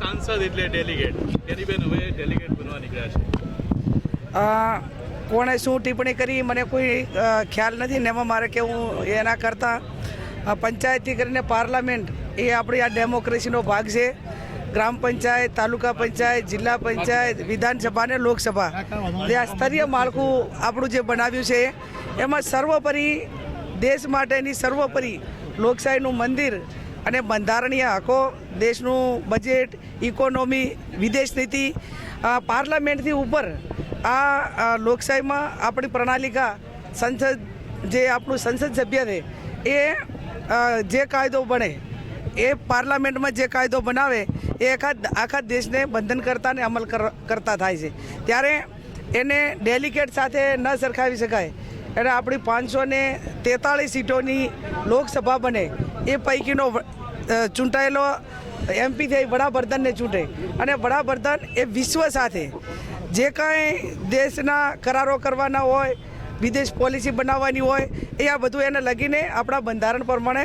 સાંસદ એટલે ડેલિગેટ ગેરીબેન હવે ડેલિગેટ બનવા નીકળ્યા છે. કોણે શું ટિપ્પણી કરી મને કોઈ ખ્યાલ નથી ને એમાં મારે કેવું એના કરતાં. પંચાયતથી કરીને પાર્લામેન્ટ, એ આપણી આ ડેમોક્રેસીનો ભાગ છે. ગ્રામ પંચાયત, તાલુકા પંચાયત, જિલ્લા પંચાયત, વિધાનસભા અને લોકસભા. જે આ સ્તરીય માળખું આપણું જે બનાવ્યું છે, એમાં સર્વોપરી દેશ માટેની સર્વોપરી લોકશાહીનું મંદિર અને બંધારણીય હકો દેશનું બજેટ ઇકોનોમી વિદેશ નીતિ પાર્લામેન્ટથી ઉપર આ લોકશાહીમાં આપણી પ્રણાલિકા સંસદ, જે આપણું સંસદ સભ્ય છે, એ જે કાયદો બને, એ પાર્લામેન્ટમાં જે કાયદો બનાવે, એ આખા આખા દેશને બંધન કરતા ને અમલ કર- કરતા થાય છે. ત્યારે એને ડેલિકેટ સાથે ન સરખાવી શકાય. એટલે આપણી પાંચસો ને તેતાળીસ સીટોની લોકસભા બને એ પૈકીનો ચૂંટાયેલો એમપી થઈ વડાપ્રધાનને ચૂંટે. અને વડાપ્રધાન એ વિશ્વ સાથે જે કાંઈ દેશના કરારો કરવાના હોય, વિદેશ પોલિસી બનાવવાની હોય, એ આ બધું એને લગીને આપણા બંધારણ પ્રમાણે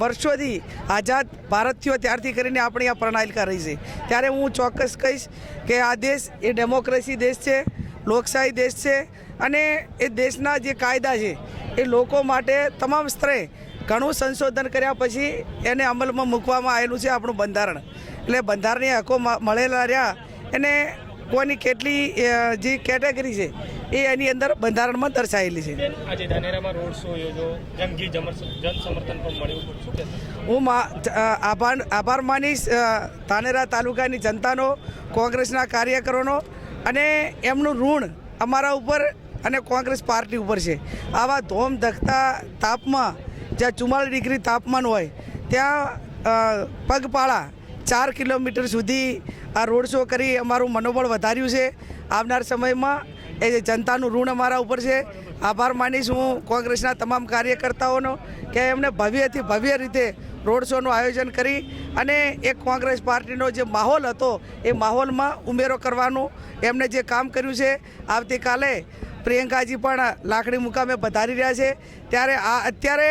વર્ષોથી આઝાદ ભારત થયો ત્યારથી કરીને આપણી આ પ્રણાલિકા રહી છે. ત્યારે હું ચોક્કસ કહીશ કે આ દેશ એ ડેમોક્રેસી દેશ છે, લોકશાહી દેશ છે અને એ દેશના જે કાયદા છે, એ લોકો માટે તમામ સ્તરે ઘણું સંશોધન કર્યા પછી એને અમલમાં મૂકવામાં આવેલું છે આપણું બંધારણ. એટલે બંધારણીય હકો મળેલા રહ્યા. એને કોની કેટલી જે કેટેગરી છે એ એની અંદર બંધારણમાં દર્શાવેલી છે. આજે ધાનેરામાં રોડ શો યોજો જંગી જન સમર્થન પણ મળ્યું. હું આભાર આભાર માનીશ ધાનેરા તાલુકાની જનતાનો કોંગ્રેસના કાર્યકરોનો અને એમનું ઋણ અમારા ઉપર અને કોંગ્રેસ પાર્ટી ઉપર છે. આવા ધોમ ધખતા તાપમાં જ્યાં ચુમ્માળીસ ડિગ્રી તાપમાન હોય, ત્યાં પગપાળા ચાર કિલોમીટર સુધી આ રોડ શો કરી અમારું મનોબળ વધાર્યું છે. આવનાર સમયમાં એ જનતાનું ઋણ અમારા ઉપર છે. આભાર માનીશ હું કોંગ્રેસના તમામ કાર્યકર્તાઓનો કે એમને ભવ્યથી ભવ્ય રીતે રોડ શોનું આયોજન કરી અને એક કોંગ્રેસ પાર્ટીનો જે માહોલ હતો, એ માહોલમાં ઉમેરો કરવાનું એમણે જે કામ કર્યું છે. આવતીકાલે પ્રિયંકાજી પણ લાકડી મુકામે પધારી રહ્યા છે. ત્યારે આ, અત્યારે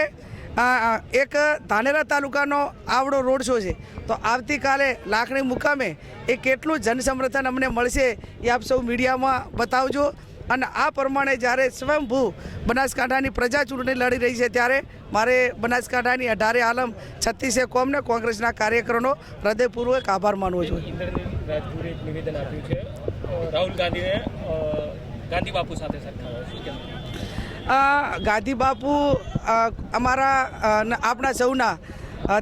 એક ધાનેરા તાલુકાનો આવડો રોડ શો છે. તો આવતીકાલે લાખણી મુકામે એ કેટલું જનસમર્થન અમને મળશે એ આપ સૌ મીડિયામાં બતાવજો. અને આ પ્રમાણે જ્યારે સ્વયંભૂ બનાસકાંઠાની પ્રજા ચૂંટણી લડી રહી છે ત્યારે મારે બનાસકાંઠાની અઢારે આલમ છત્તીસે કોમને કોંગ્રેસના કાર્યકરોનો હૃદયપૂર્વક આભાર માનવો જોઈએ. ઇન્દ્રનીલ નિવેદન આપ્યું છે રાહુલ ગાંધીને ગાંધી બાપુ સાથે ગાંધી બાપુ અમારા આપણા સૌના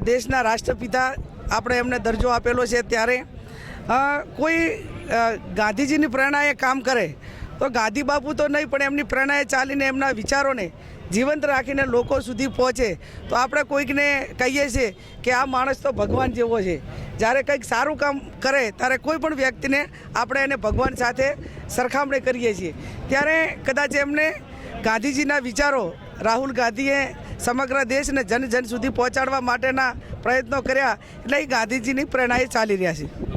દેશના રાષ્ટ્રપિતા આપણે એમને દરજ્જો આપેલો છે ત્યારે. કોઈ ગાંધીજીની પ્રેરણાએ કામ કરે તો ગાંધી બાપુ તો નહીં, પણ એમની પ્રેરણાએ ચાલીને એમના વિચારોને જીવંત રાખીને લોકો સુધી પહોંચે. તો આપણે કોઈકને કહીએ છીએ કે આ માણસ તો ભગવાન જેવો છે. જ્યારે કંઈક સારું કામ કરે, ત્યારે કોઈ પણ વ્યક્તિને આપણે એને ભગવાન સાથે સરખામણી કરીએ છીએ. ત્યારે કદાચ એમને ગાંધીજીના વિચારો રાહુલ ગાંધીએ સમગ્ર દેશને જન જન સુધી પહોંચાડવા માટેના પ્રયત્નો કર્યા. એટલે એ ગાંધીજીની પ્રેરણાએ ચાલી રહ્યા છે.